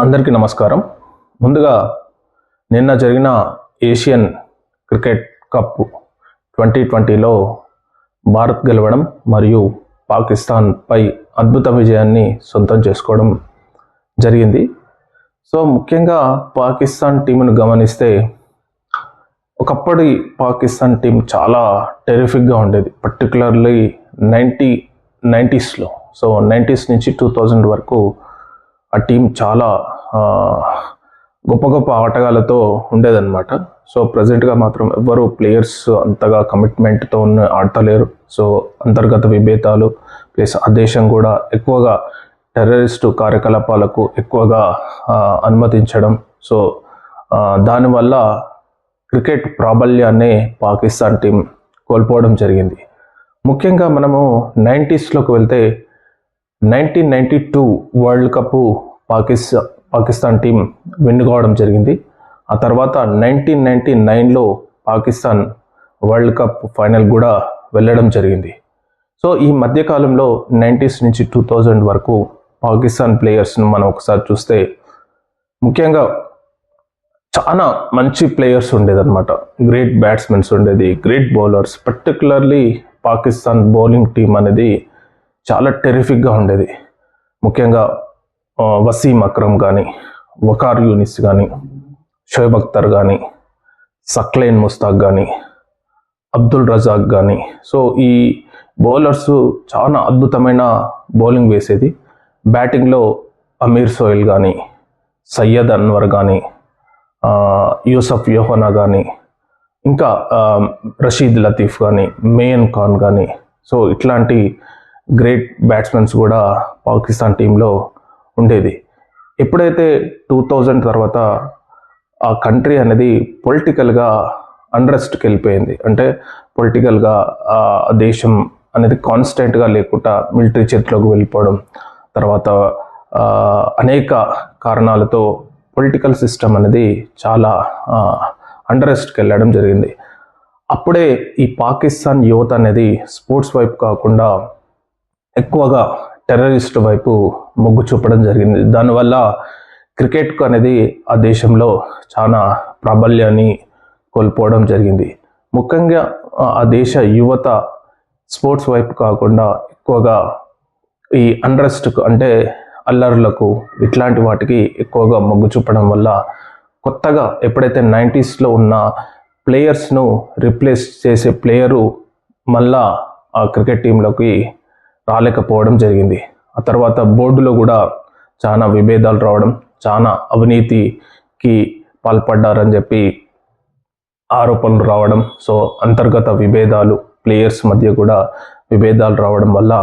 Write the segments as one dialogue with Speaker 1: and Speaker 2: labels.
Speaker 1: అందరికీ నమస్కారం. ముందుగా నిన్న జరిగిన ఏషియన్ క్రికెట్ కప్ ట్వంటీ ట్వంటీలో భారత్ గెలవడం మరియు పాకిస్తాన్పై అద్భుత విజయాన్ని సొంతం చేసుకోవడం జరిగింది. సో ముఖ్యంగా పాకిస్తాన్ టీంను గమనిస్తే ఒకప్పటి పాకిస్తాన్ టీం చాలా టెరిఫిక్గా ఉండేది. పర్టికులర్లీ నైంటీ నైంటీస్లో సో నైంటీస్ నుంచి టూ థౌజండ్ వరకు ఆ టీం చాలా గొప్ప గొప్ప ఆటగాళ్ళతో ఉండేదన్నమాట. సో ప్రజెంట్గా మాత్రం ఎవ్వరు ప్లేయర్స్ అంతగా కమిట్మెంట్తో ఉన్న ఆడతలేరు. సో అంతర్గత విభేదాలు ప్లస్ ఆ దేశం కూడా ఎక్కువగా టెర్రరిస్టు కార్యకలాపాలకు ఎక్కువగా అనుమతించడం. సో దానివల్ల క్రికెట్ ప్రాబల్యాన్ని పాకిస్తాన్ టీం కోల్పోవడం జరిగింది. ముఖ్యంగా మనము నైంటీస్లోకి వెళ్తే nineteen ninety two world cup పాకిస్తా Pakistan team వెన్నుకోవడం కావడం జరిగింది. ఆ తర్వాత నైన్టీన్ నైంటీ నైన్లో పాకిస్తాన్ వరల్డ్ కప్ ఫైనల్ కూడా వెళ్ళడం జరిగింది. సో ఈ మధ్యకాలంలో నైంటీస్ నుంచి టూ థౌజండ్ వరకు పాకిస్తాన్ ప్లేయర్స్ను మనం ఒకసారి చూస్తే ముఖ్యంగా చాలా మంచి ప్లేయర్స్ ఉండేదన్నమాట. గ్రేట్ బ్యాట్స్మెన్స్ ఉండేది great bowlers particularly Pakistan bowling team అనేది చాలా టెరిఫిక్గా ఉండేది. ముఖ్యంగా వసీం అక్రమ్ కానీ వకార్ యూనిస్ కానీ షోయబ్ అఖ్తర్ కానీ సక్లైన్ ముస్తాక్ కానీ అబ్దుల్ రజాక్ కానీ సో ఈ బౌలర్స్ చాలా అద్భుతమైన బౌలింగ్ వేసేది. బ్యాటింగ్లో అమీర్ సోయిల్ కానీ సయ్యద్ అన్వర్ కానీ యూసఫ్ యోహనా కానీ ఇంకా రషీద్ లతీఫ్ కానీ మేయన్ ఖాన్ కానీ సో ఇట్లాంటి గ్రేట్ బ్యాట్స్మెన్స్ కూడా పాకిస్తాన్ టీంలో ఉండేది. ఎప్పుడైతే టూ థౌజండ్ తర్వాత ఆ కంట్రీ అనేది పొలిటికల్గా అండ్రెస్ట్కి వెళ్ళిపోయింది అంటే పొలిటికల్గా ఆ దేశం అనేది కాన్స్టెంట్గా లేకుండా మిలిటరీ చేతిలోకి వెళ్ళిపోవడం తర్వాత అనేక కారణాలతో పొలిటికల్ సిస్టమ్ అనేది చాలా అండరెస్ట్కి వెళ్ళడం జరిగింది. అప్పుడే ఈ పాకిస్తాన్ యువత అనేది స్పోర్ట్స్ వైపు కాకుండా ఎక్కువగా టెర్రరిస్ట్ వైపు మొగ్గు చూపడం జరిగింది. దానివల్ల క్రికెట్కు అనేది ఆ దేశంలో చాలా ప్రాబల్యాన్ని కోల్పోవడం జరిగింది. ముఖ్యంగా ఆ- దేశ యువత స్పోర్ట్స్ వైపు కాకుండా ఎక్కువగా ఈ అన్రెస్ట్కు అంటే అల్లర్లకు ఇట్లాంటి వాటికి ఎక్కువగా మొగ్గు చూపడం వల్ల కొత్తగా ఎప్పుడైతే నైంటీస్లో ఉన్న ప్లేయర్స్ను రిప్లేస్ చేసే ప్లేయరు మళ్ళా ఆ క్రికెట్ టీంలోకి రాలేకపోవడం జరిగింది. ఆ తర్వాత బోర్డులో కూడా చాలా విభేదాలు రావడం చాలా అవినీతికి పాల్పడ్డారని చెప్పి ఆరోపణలు రావడం సో అంతర్గత విభేదాలు ప్లేయర్స్ మధ్య కూడా విభేదాలు రావడం వల్ల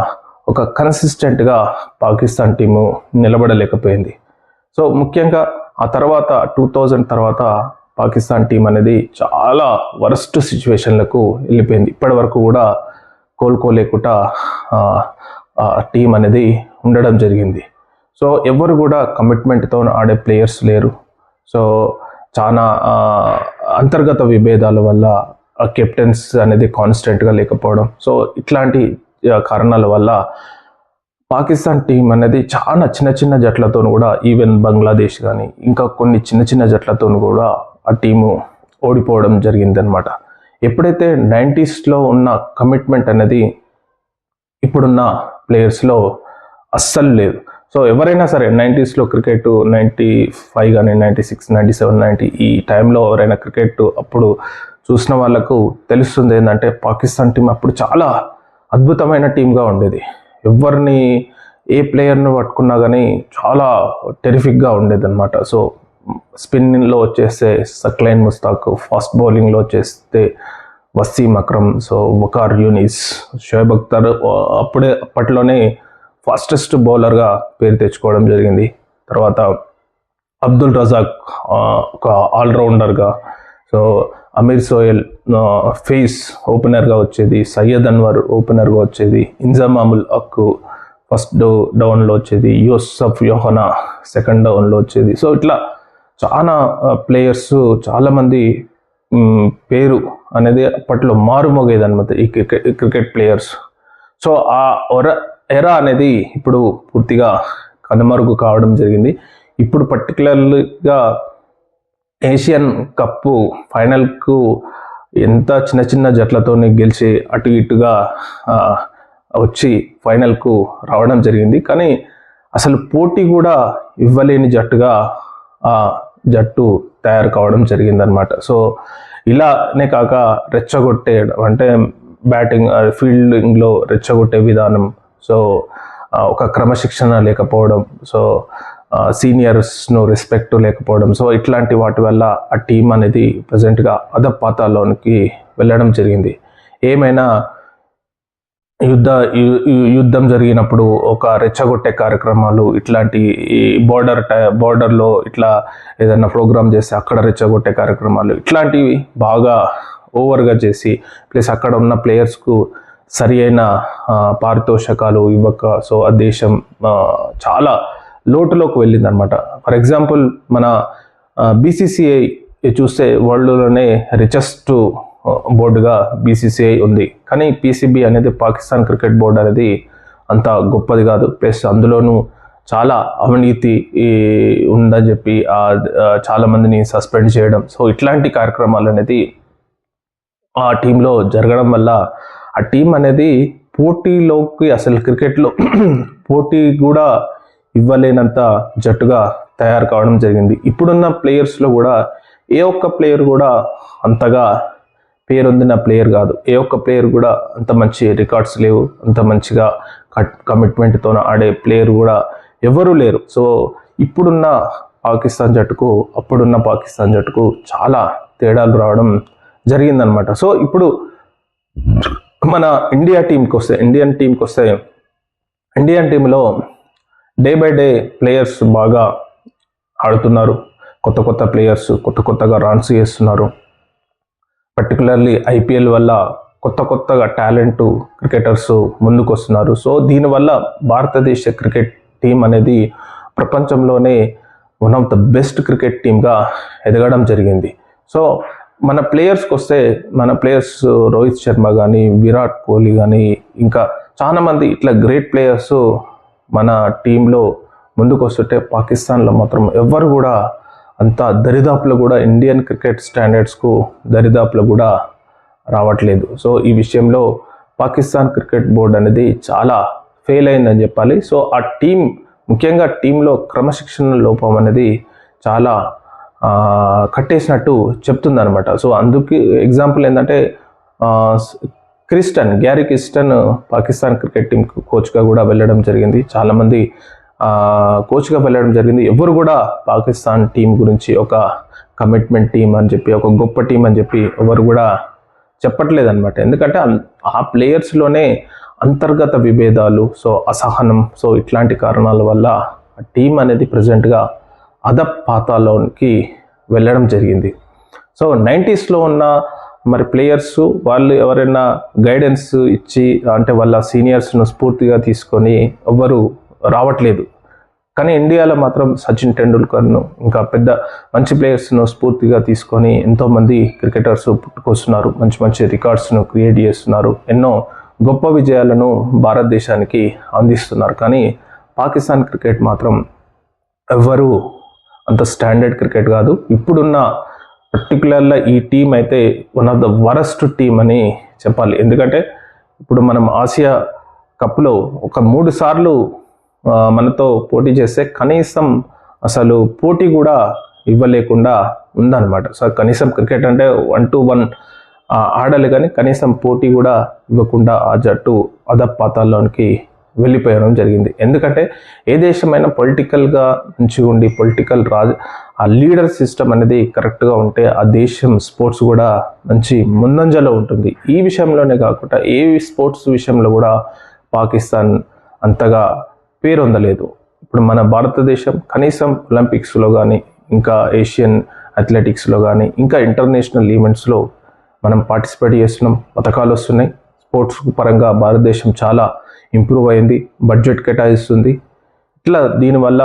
Speaker 1: ఒక కన్సిస్టెంట్గా పాకిస్తాన్ టీము నిలబడలేకపోయింది. సో ముఖ్యంగా ఆ తర్వాత టూ థౌజండ్ తర్వాత పాకిస్తాన్ టీం అనేది చాలా వరస్ట్ సిచ్యువేషన్లకు వెళ్ళిపోయింది. ఇప్పటి వరకు కూడా కోలుకోలేకుండా టీం అనేది ఉండడం జరిగింది. సో ఎవరు కూడా కమిట్మెంట్తో ఆడే ప్లేయర్స్ లేరు. సో చాలా అంతర్గత విభేదాల వల్ల కెప్టెన్స్ అనేది కాన్స్టెంట్గా లేకపోవడం. సో ఇట్లాంటి కారణాల వల్ల పాకిస్తాన్ టీం అనేది చాలా చిన్న చిన్న జట్లతో కూడా ఈవెన్ బంగ్లాదేశ్ కానీ ఇంకా కొన్ని చిన్న చిన్న జట్లతో కూడా ఆ టీము ఓడిపోవడం జరిగిందనమాట ఎప్పుడైతే నైంటీస్లో ఉన్న కమిట్మెంట్ అనేది ఇప్పుడున్న ప్లేయర్స్లో అస్సలు లేదు. సో ఎవరైనా సరే నైంటీస్లో క్రికెట్ నైంటీ ఫైవ్ కానీ ninety six ninety seven ninety ఈ టైంలో ఎవరైనా క్రికెట్ అప్పుడు చూసిన వాళ్ళకు తెలుస్తుంది ఏంటంటే పాకిస్తాన్ టీం అప్పుడు చాలా అద్భుతమైన టీంగా ఉండేది. ఎవరిని ఏ ప్లేయర్ని పట్టుకున్నా కానీ చాలా టెరిఫిక్గా ఉండేది అనమాట సో స్పిన్లో వచ్చేస్తే సక్లైన్ ముస్తాక్ ఫాస్ట్ బౌలింగ్లో వచ్చేస్తే వసీం అక్రమ్ సో వకార్ యూనిస్ షోయబ్ అఖ్తర్ అప్పుడే అప్పట్లోనే ఫాస్టెస్ట్ బౌలర్గా పేరు తెచ్చుకోవడం జరిగింది. తర్వాత అబ్దుల్ రజాక్ ఒక ఆల్రౌండర్గా సో అమీర్ సోయల్ ఫేస్ ఓపెనర్గా వచ్చేది సయ్యద్ అన్వర్ ఓపెనర్గా వచ్చేది ఇంజమాముల్ అక్కు ఫస్ట్ డౌన్లో వచ్చేది యూసఫ్ యోహనా సెకండ్ డౌన్లో వచ్చేది. సో ఇట్లా చాలా ప్లేయర్స్ చాలామంది పేరు అనేది అప్పట్లో మారుమోగేది అనమాట ఈ క్రికెట్ క్రికెట్ ప్లేయర్స్ సో ఆ ఒర ఎరా అనేది ఇప్పుడు పూర్తిగా కనుమరుగు కావడం జరిగింది. ఇప్పుడు పర్టికులర్గా ఏషియన్ కప్పు ఫైనల్కు ఎంత చిన్న చిన్న జట్లతోనే గెలిచి అటు ఇటుగా వచ్చి ఫైనల్కు రావడం జరిగింది. కానీ అసలు పోటీ కూడా ఇవ్వలేని జట్టుగా ఆ జట్టు తయారు కావడం జరిగిందనమాట సో ఇలానే కాక రెచ్చగొట్టే అంటే బ్యాటింగ్ ఫీల్డింగ్లో రెచ్చగొట్టే విధానం సో ఒక క్రమశిక్షణ లేకపోవడం సో సీనియర్స్ను రెస్పెక్ట్ లేకపోవడం సో ఇట్లాంటి వాటి వల్ల ఆ టీం అనేది ప్రజెంట్గా అధపాతాల్లోనికి వెళ్ళడం జరిగింది. ఏమైనా యుద్ధ యుద్ధం జరిగినప్పుడు ఒక రెచ్చగొట్టే కార్యక్రమాలు ఇట్లాంటి ఈ బోర్డర్ బోర్డర్లో ఇట్లా ఏదైనా ప్రోగ్రామ్ చేస్తే అక్కడ రెచ్చగొట్టే కార్యక్రమాలు ఇట్లాంటివి బాగా ఓవర్గా చేసి ప్లస్ అక్కడ ఉన్న ప్లేయర్స్కు సరి అయిన పారితోషకాలు ఇవ్వక సో ఆ దేశం చాలా లోటులోకి వెళ్ళింది అనమాట ఫర్ ఎగ్జాంపుల్ మన బీసీసీఐ చూస్తే వరల్డ్లోనే రిచెస్ట్ బోర్డుగా బీసీసీఐ ఉంది. కానీ పీసీబీ అనేది పాకిస్తాన్ క్రికెట్ బోర్డు అనేది అంత గొప్పది కాదు. ప్లస్ అందులోనూ చాలా అవినీతి ఉందని చెప్పి చాలామందిని చాలా మందిని సస్పెండ్ చేయడం. సో ఇట్లాంటి కార్యక్రమాలు అనేది ఆ టీంలో జరగడం వల్ల ఆ టీం అనేది పోటీలోకి అసలు క్రికెట్లో పోటీ కూడా ఇవ్వలేనంత జట్టుగా తయారు కావడం జరిగింది. ఇప్పుడున్న ప్లేయర్స్లో కూడా ఏ ఒక్క ప్లేయర్ కూడా అంతగా పేరొందిన ప్లేయర్ కాదు. ఏ ఒక్క ప్లేయర్ కూడా అంత మంచి రికార్డ్స్ లేవు. అంత మంచిగా కమిట్మెంట్తో ఆడే ప్లేయర్ కూడా ఎవరూ లేరు. సో ఇప్పుడున్న పాకిస్తాన్ జట్టుకు అప్పుడున్న పాకిస్తాన్ జట్టుకు చాలా తేడాలు రావడం జరిగిందనమాట సో ఇప్పుడు మన ఇండియా టీంకి వస్తే ఇండియన్ టీంకి వస్తే ఇండియన్ టీంలో డే బై డే ప్లేయర్స్ బాగా ఆడుతున్నారు. కొత్త కొత్త ప్లేయర్స్ కొత్త కొత్తగా రన్స్ చేస్తున్నారు. పర్టికులర్లీ ఐపీఎల్ వల్ల కొత్త కొత్తగా టాలెంట్ క్రికెటర్స్ ముందుకు వస్తున్నారు సో దీనివల్ల భారతదేశ క్రికెట్ టీం అనేది ప్రపంచంలోనే one of the best cricket టీమ్గా ఎదగడం జరిగింది. సో మన ప్లేయర్స్కి వస్తే మన ప్లేయర్స్ రోహిత్ శర్మ కానీ విరాట్ కోహ్లీ కానీ ఇంకా చాలామంది ఇట్లా గ్రేట్ ప్లేయర్స్ మన టీంలో ముందుకు వస్తుంటే పాకిస్తాన్లో మాత్రం ఎవ్వరు కూడా అంత దరిదాపులో కూడా ఇండియన్ క్రికెట్ స్టాండర్డ్స్కు దరిదాపులో కూడా రావట్లేదు. సో ఈ విషయంలో పాకిస్తాన్ క్రికెట్ బోర్డు అనేది చాలా ఫెయిల్ అయిందని చెప్పాలి. సో ఆ టీం ముఖ్యంగా టీంలో క్రమశిక్షణ లోపం అనేది చాలా కట్టేసినట్టు చెప్తుంది అనమాట సో అందుకు ఎగ్జాంపుల్ ఏంటంటే Kirsten Gary Kirsten Pakistan cricket team కోచ్గా కూడా వెళ్ళడం జరిగింది. చాలామంది కోచ్గా వెళ్ళడం జరిగింది. ఎవరు కూడా పాకిస్తాన్ టీం గురించి ఒక కమిట్మెంట్ టీం అని చెప్పి ఒక గొప్ప టీం అని చెప్పి ఎవరు కూడా చెప్పట్లేదు అనమాట ఎందుకంటే ఆ ప్లేయర్స్లోనే అంతర్గత విభేదాలు సో అసహనం సో ఇట్లాంటి కారణాల వల్ల ఆ టీం అనేది ప్రజెంట్గా అధపాతాలోనికి వెళ్ళడం జరిగింది. సో నైంటీస్లో ఉన్న మరి ప్లేయర్స్ వాళ్ళు ఎవరైనా గైడెన్స్ ఇచ్చి అంటే వాళ్ళ సీనియర్స్ను స్ఫూర్తిగా తీసుకొని ఎవ్వరు రావట్లేదు. కానీ ఇండియాలో మాత్రం సచిన్ టెండూల్కర్ను ఇంకా పెద్ద మంచి ప్లేయర్స్ను స్ఫూర్తిగా తీసుకొని ఎంతోమంది క్రికెటర్స్ పుట్టుకొస్తున్నారు. మంచి మంచి రికార్డ్స్ను క్రియేట్ చేస్తున్నారు. ఎన్నో గొప్ప విజయాలను భారతదేశానికి అందిస్తున్నారు. కానీ పాకిస్తాన్ క్రికెట్ మాత్రం ఎవ్వరూ అంత స్టాండర్డ్ క్రికెట్ కాదు. ఇప్పుడున్న పర్టికులర్గా ఈ టీం అయితే one of the worst team అని చెప్పాలి. ఎందుకంటే ఇప్పుడు మనం ఆసియా కప్లో ఒక మూడు సార్లు మనతో పోటీ చేస్తే కనీసం అసలు పోటీ కూడా ఇవ్వలేకుండా ఉందన్నమాట. సో కనీసం క్రికెట్ అంటే వన్ టు వన్ ఆడాలి కానీ కనీసం పోటీ కూడా ఇవ్వకుండా ఆ జట్టు అధపాతాల్లోనికి వెళ్ళిపోయడం జరిగింది. ఎందుకంటే ఏ దేశమైనా పొలిటికల్గా మంచిగా ఉండి పొలిటికల్ రాజ ఆ లీడర్ సిస్టమ్ అనేది కరెక్ట్గా ఉంటే ఆ దేశం స్పోర్ట్స్ కూడా మంచి ముందంజలో ఉంటుంది. ఈ విషయంలోనే కాకుండా ఏ స్పోర్ట్స్ విషయంలో కూడా పాకిస్తాన్ అంతగా పేరొందలేదు. ఇప్పుడు మన భారతదేశం కనీసం ఒలింపిక్స్లో కానీ ఇంకా ఏషియన్ అథ్లెటిక్స్లో కానీ ఇంకా ఇంటర్నేషనల్ ఈవెంట్స్లో మనం పార్టిసిపేట్ చేస్తున్నాం. పథకాలు వస్తున్నాయి. స్పోర్ట్స్ పరంగా భారతదేశం చాలా ఇంప్రూవ్ అయింది. బడ్జెట్ కేటాయిస్తుంది. ఇట్లా దీనివల్ల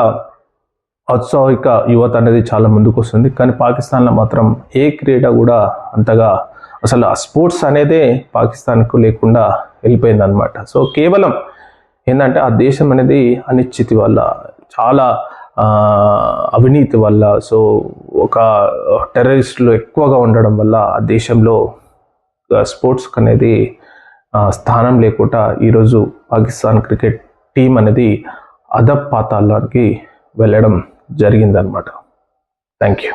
Speaker 1: ఔత్సాహిక యువత అనేది చాలా ముందుకు వస్తుంది కానీ పాకిస్తాన్లో మాత్రం ఏ క్రీడ కూడా అంతగా అసలు ఆ స్పోర్ట్స్ అనేదే పాకిస్తాన్కు లేకుండా వెళ్ళిపోయింది అనమాట సో కేవలం ఏంటంటే ఆ దేశం అనేది అనిశ్చితి వల్ల చాలా అవినీతి వల్ల సో ఒక టెర్రరిస్టులు ఎక్కువగా ఉండడం వల్ల ఆ దేశంలో స్పోర్ట్స్ అనేది స్థానం లేకుండా ఈరోజు పాకిస్తాన్ క్రికెట్ టీం అనేది అధపాతాల్లోకి వెళ్ళడం జరిగిందనమాట థ్యాంక్ యూ.